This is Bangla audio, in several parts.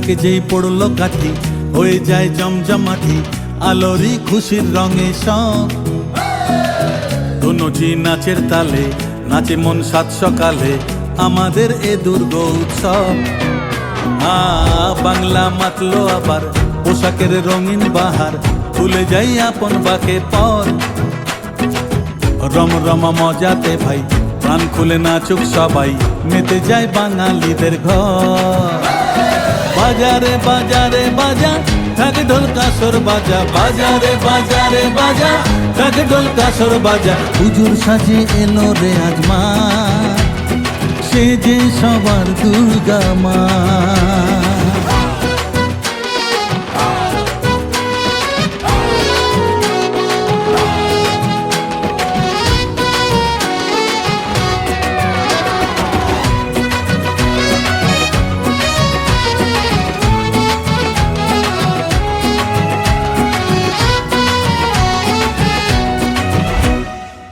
ঘাকে যেই পড়ল কাঠি হয়ে যায় জমজমাটি আলোরি খুশির রঙে সব। নাচের তালে, নাচে মন সাত সকালে, আমাদের এ দুর্গ উৎসব। বাংলা মাতলো আবার, পোশাকের রঙিন বাহার, ভুলে যাই আপন বাকে পর। রম রম মজাতে ভাই, প্রাণ খুলে নাচুক সবাই, মেতে যায় বাঙালিদের ঘর। বাজারে বাজারে বাজা থাক ঢোল, কাসর বাজা, বাজারে বাজারে বাজা থাক ঢোল, কাসর বাজা। হুজুর সাজে এলো রে আজমা। সে যে সবার দুর্গা মা।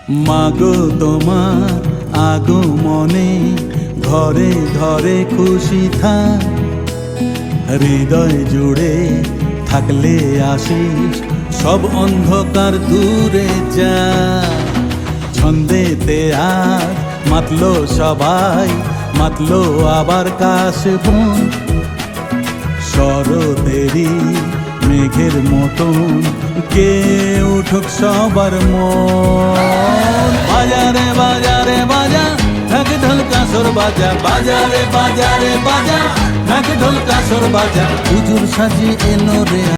মাগো তোমার আগমনে ঘরে ঘরে খুশি থাক। হৃদয় জুড়ে থাকলে আসিস, সব অন্ধকার দূরে যা। ছন্দেতে আর মাতলো সবাই, মাতলো আবার কাশ বোন শরতেরি মেঘের মতন কে উঠুক সবার মন। বাজারে বাজারে বাজা ঢাক ঢোল কাসর বাজা। বাজারে বাজারে বাজা ঢাক ঢোল কাসর বাজা। হুজুর সাজি এলো রে।